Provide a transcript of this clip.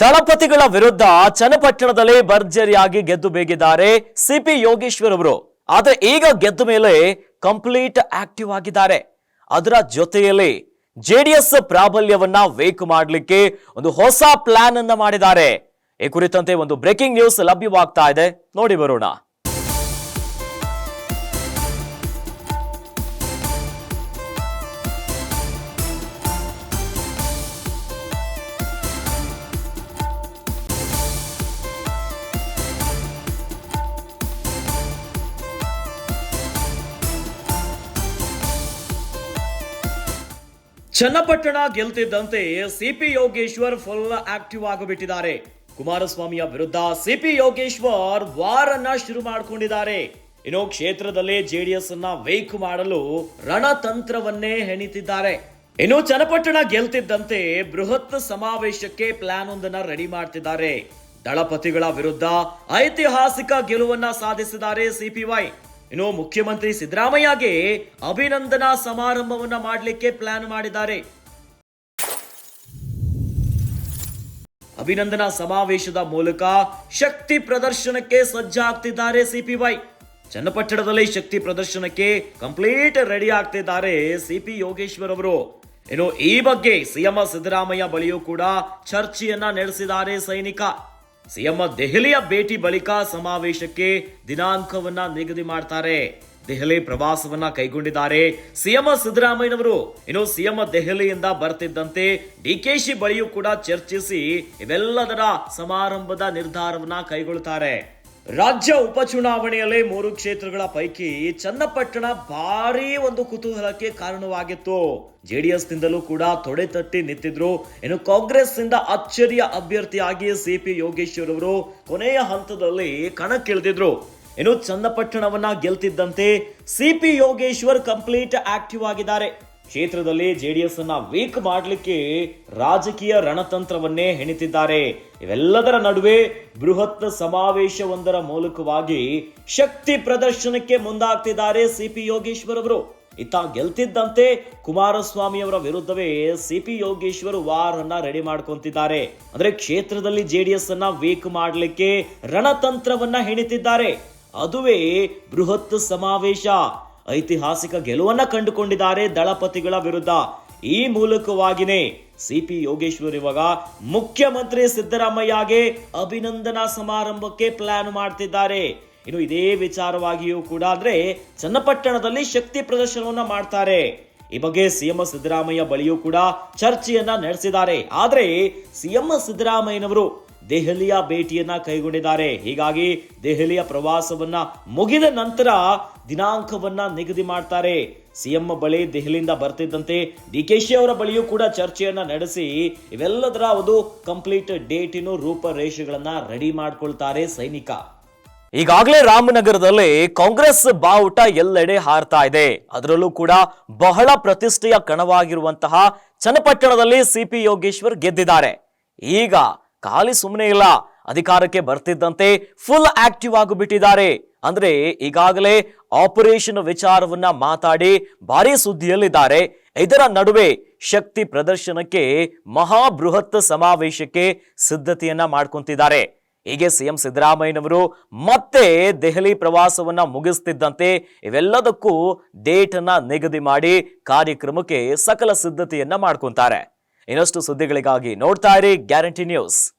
ದಳಪತಿಗಳ ವಿರುದ್ಧ ಚನ್ನಪಟ್ಟಣದಲ್ಲಿ ಭರ್ಜರಿಯಾಗಿ ಗೆದ್ದು ಬೇಗಿದ್ದಾರೆ ಸಿಪಿ ಯೋಗೇಶ್ವರ್ ಅವರು. ಆದ್ರೆ ಈಗ ಗೆದ್ದ ಮೇಲೆ ಕಂಪ್ಲೀಟ್ ಆಕ್ಟಿವ್ ಆಗಿದ್ದಾರೆ. ಅದರ ಜೊತೆಯಲ್ಲಿ ಜೆಡಿಎಸ್ ಪ್ರಾಬಲ್ಯವನ್ನ ವೇಕ್ ಮಾಡಲಿಕ್ಕೆ ಒಂದು ಹೊಸ ಪ್ಲಾನ್ ಅನ್ನ ಮಾಡಿದ್ದಾರೆ. ಈ ಕುರಿತಂತೆ ಒಂದು ಬ್ರೇಕಿಂಗ್ ನ್ಯೂಸ್ ಲಭ್ಯವಾಗ್ತಾ ಇದೆ. ನೋಡಿ ಬರೋಣ. ಚನ್ನಪಟ್ಟಣ ಗೆಲ್ತಿದ್ದಂತೆ ಸಿಪಿ ಯೋಗೇಶ್ವರ್ ಫುಲ್ ಆಕ್ಟಿವ್ ಆಗಿಬಿಟ್ಟಿದ್ದಾರೆ. ಕುಮಾರಸ್ವಾಮಿಯ ವಿರುದ್ಧ ಸಿಪಿ ಯೋಗೇಶ್ವರ್ ವಾರನ್ನ ಶುರು ಮಾಡಿಕೊಂಡಿದ್ದಾರೆ. ಇನ್ನು ಕ್ಷೇತ್ರದಲ್ಲಿ ಜೆಡಿಎಸ್ ಅನ್ನ ವೇಕ್ ಮಾಡಲು ರಣತಂತ್ರವನ್ನೇ ಹೆಣಿತಿದ್ದಾರೆ. ಇನ್ನು ಚನ್ನಪಟ್ಟಣ ಗೆಲ್ತಿದ್ದಂತೆ ಬೃಹತ್ ಸಮಾವೇಶಕ್ಕೆ ಪ್ಲಾನ್ ಒಂದನ್ನ ರೆಡಿ ಮಾಡ್ತಿದ್ದಾರೆ. ದಳಪತಿಗಳ ವಿರುದ್ಧ ಐತಿಹಾಸಿಕ ಗೆಲುವನ್ನ ಸಾಧಿಸಿದ್ದಾರೆ ಸಿಪಿವೈ. ಇನ್ನು ಮುಖ್ಯಮಂತ್ರಿ ಸಿದ್ದರಾಮಯ್ಯಗೆ ಅಭಿನಂದನಾ ಸಮಾರಂಭವನ್ನ ಮಾಡಲಿಕ್ಕೆ ಪ್ಲಾನ್ ಮಾಡಿದ್ದಾರೆ. ಅಭಿನಂದನಾ ಸಮಾವೇಶದ ಮೂಲಕ ಶಕ್ತಿ ಪ್ರದರ್ಶನಕ್ಕೆ ಸಜ್ಜಾಗ್ತಿದ್ದಾರೆ ಸಿಪಿವೈ. ಚನ್ನಪಟ್ಟಣದಲ್ಲಿ ಶಕ್ತಿ ಪ್ರದರ್ಶನಕ್ಕೆ ಕಂಪ್ಲೀಟ್ ರೆಡಿ ಆಗ್ತಿದ್ದಾರೆ ಸಿಪಿ ಯೋಗೇಶ್ವರ್ ಅವರು. ಇನ್ನು ಈ ಬಗ್ಗೆ ಸಿಎಂ ಸಿದ್ದರಾಮಯ್ಯ ಬಳಿಯೂ ಕೂಡ ಚರ್ಚೆಯನ್ನ ನಡೆಸಿದ್ದಾರೆ ಸೈನಿಕ. ಸಿಎಂ ದೆಹಲಿಯ ಭೇಟಿ ಬಳಿಕ ಸಮಾವೇಶಕ್ಕೆ ದಿನಾಂಕವನ್ನ ನಿಗದಿ ಮಾಡ್ತಾರೆ. ದೆಹಲಿ ಪ್ರವಾಸವನ್ನ ಕೈಗೊಂಡಿದ್ದಾರೆ ಸಿಎಂ ಸಿದ್ದರಾಮಯ್ಯನವರು ಇನ್ನು ಸಿಎಂ ದೆಹಲಿಯಿಂದ ಬರ್ತಿದ್ದಂತೆ ಡಿಕೆಶಿ ಬಳಿಯೂ ಕೂಡ ಚರ್ಚಿಸಿ ಇವೆಲ್ಲದರ ಸಮಾರಂಭದ ನಿರ್ಧಾರವನ್ನ ಕೈಗೊಳ್ಳುತ್ತಾರೆ ರಾಜ್ಯ ಉಪಚುನಾವಣೆಯಲ್ಲಿ ಮೂರು ಕ್ಷೇತ್ರಗಳ ಪೈಕಿ ಚನ್ನಪಟ್ಟಣ ಭಾರಿ ಒಂದು ಕುತೂಹಲಕ್ಕೆ ಕಾರಣವಾಗಿತ್ತು. ಜೆಡಿಎಸ್ ನಿಂದಲೂ ಕೂಡ ತೊಡೆ ತಟ್ಟಿ ನಿಂತಿದ್ರು. ಇನ್ನು ಕಾಂಗ್ರೆಸ್ನಿಂದ ಅಚ್ಚರಿಯ ಅಭ್ಯರ್ಥಿಯಾಗಿ ಸಿಪಿ ಯೋಗೇಶ್ವರ್ ಅವರು ಕೊನೆಯ ಹಂತದಲ್ಲಿ ಕಣಕ್ಕಿಳಿದಿದ್ರು. ಇನ್ನು ಚನ್ನಪಟ್ಟಣವನ್ನ ಗೆಲ್ತಿದ್ದಂತೆ ಸಿಪಿ ಯೋಗೇಶ್ವರ್ ಕಂಪ್ಲೀಟ್ ಆಕ್ಟಿವ್ ಆಗಿದ್ದಾರೆ. ಕ್ಷೇತ್ರದಲ್ಲಿ ಜೆಡಿಎಸ್ ಅನ್ನ ವೀಕ್ ಮಾಡಲಿಕ್ಕೆ ರಾಜಕೀಯ ರಣತಂತ್ರವನ್ನೇ ಹೆಣಿತಿದ್ದಾರೆ. ಇವೆಲ್ಲದರ ನಡುವೆ ಬೃಹತ್ ಸಮಾವೇಶವೊಂದರ ಮೂಲಕವಾಗಿ ಶಕ್ತಿ ಪ್ರದರ್ಶನಕ್ಕೆ ಮುಂದಾಗ್ತಿದ್ದಾರೆ ಸಿಪಿ ಯೋಗೇಶ್ವರ್ ಅವರು. ಇತ್ತ ಗೆಲ್ತಿದ್ದಂತೆ ಕುಮಾರಸ್ವಾಮಿ ಅವರ ವಿರುದ್ಧವೇ ಸಿಪಿ ಯೋಗೇಶ್ವರ್ ವಾರ್ ಅನ್ನ ರೆಡಿ ಮಾಡ್ಕೊಂತಿದ್ದಾರೆ. ಅಂದ್ರೆ ಕ್ಷೇತ್ರದಲ್ಲಿ ಜೆಡಿಎಸ್ ಅನ್ನ ವೀಕ್ ಮಾಡಲಿಕ್ಕೆ ರಣತಂತ್ರವನ್ನ ಹೆಣಿತಿದ್ದಾರೆ. ಅದುವೇ ಬೃಹತ್ ಸಮಾವೇಶ. ಐತಿಹಾಸಿಕ ಗೆಲುವನ್ನ ಕಂಡುಕೊಂಡಿದ್ದಾರೆ ದಳಪತಿಗಳ ವಿರುದ್ಧ. ಈ ಮೂಲಕವಾಗಿನೇ ಸಿಪಿ ಯೋಗೇಶ್ವರ್ ಇವಾಗ ಮುಖ್ಯಮಂತ್ರಿ ಸಿದ್ದರಾಮಯ್ಯಗೆ ಅಭಿನಂದನಾ ಸಮಾರಂಭಕ್ಕೆ ಪ್ಲಾನ್ ಮಾಡ್ತಿದ್ದಾರೆ. ಇನ್ನು ಇದೇ ವಿಚಾರವಾಗಿಯೂ ಕೂಡ ಅಂದ್ರೆ ಚನ್ನಪಟ್ಟಣದಲ್ಲಿ ಶಕ್ತಿ ಪ್ರದರ್ಶನವನ್ನ ಮಾಡ್ತಾರೆ. ಈ ಬಗ್ಗೆ ಸಿಎಂ ಸಿದ್ದರಾಮಯ್ಯ ಬಳಿಯೂ ಕೂಡ ಚರ್ಚೆಯನ್ನ ನಡೆಸಿದ್ದಾರೆ. ಆದ್ರೆ ಸಿಎಂ ಸಿದ್ದರಾಮಯ್ಯನವರು ದೆಹಲಿಯ ಭೇಟಿಯನ್ನ ಕೈಗೊಂಡಿದ್ದಾರೆ. ಹೀಗಾಗಿ ದೆಹಲಿಯ ಪ್ರವಾಸವನ್ನ ಮುಗಿದ ನಂತರ ದಿನಾಂಕವನ್ನ ನಿಗದಿ ಮಾಡ್ತಾರೆ. ಸಿಎಂ ಬಳಿ ದೆಹಲಿಯಿಂದ ಬರ್ತಿದ್ದಂತೆ ಡಿಕೆಶಿ ಅವರ ಬಳಿಯೂ ಕೂಡ ಚರ್ಚೆಯನ್ನ ನಡೆಸಿ ಇವೆಲ್ಲದರ ಒಂದು ಕಂಪ್ಲೀಟ್ ಡೇಟಿನ ರೂಪರೇಷೆಗಳನ್ನ ರೆಡಿ ಮಾಡ್ಕೊಳ್ತಾರೆ ಸೈನಿಕ. ಈಗಾಗಲೇ ರಾಮನಗರದಲ್ಲಿ ಕಾಂಗ್ರೆಸ್ ಬಾವುಟ ಎಲ್ಲೆಡೆ ಹಾರ್ತಾ ಇದೆ. ಅದರಲ್ಲೂ ಕೂಡ ಬಹಳ ಪ್ರತಿಷ್ಠೆಯ ಕಣವಾಗಿರುವಂತಹ ಚನ್ನಪಟ್ಟಣದಲ್ಲಿ ಸಿಪಿ ಯೋಗೇಶ್ವರ್ ಗೆದ್ದಿದ್ದಾರೆ. ಈಗ ಖಾಲಿ ಸುಮ್ಮನೆ ಇಲ್ಲ. ಅಧಿಕಾರಕ್ಕೆ ಬರ್ತಿದ್ದಂತೆ ಫುಲ್ ಆಕ್ಟಿವ್ ಆಗಿಬಿಟ್ಟಿದ್ದಾರೆ. ಅಂದ್ರೆ ಈಗಾಗಲೇ ಆಪರೇಷನ್ ವಿಚಾರವನ್ನ ಮಾತಾಡಿ ಭಾರಿ ಸುದ್ದಿಯಲ್ಲಿದ್ದಾರೆ. ಇದರ ನಡುವೆ ಶಕ್ತಿ ಪ್ರದರ್ಶನಕ್ಕೆ ಮಹಾ ಬೃಹತ್ ಸಮಾವೇಶಕ್ಕೆ ಸಿದ್ಧತೆಯನ್ನ ಮಾಡ್ಕೊಂತಿದ್ದಾರೆ. ಹೀಗೆ ಸಿಎಂ ಸಿದ್ದರಾಮಯ್ಯನವರು ಮತ್ತೆ ದೆಹಲಿ ಪ್ರವಾಸವನ್ನ ಮುಗಿಸ್ತಿದ್ದಂತೆ ಇವೆಲ್ಲದಕ್ಕೂ ಡೇಟ್ ಅನ್ನ ನಿಗದಿ ಮಾಡಿ ಕಾರ್ಯಕ್ರಮಕ್ಕೆ ಸಕಲ ಸಿದ್ಧತೆಯನ್ನ ಮಾಡ್ಕೊಂತಾರೆ. ಇನ್ನಷ್ಟು ಸುದ್ದಿಗಳಿಗಾಗಿ ನೋಡ್ತಾ ಇರಿ ಗ್ಯಾರಂಟಿ ನ್ಯೂಸ್.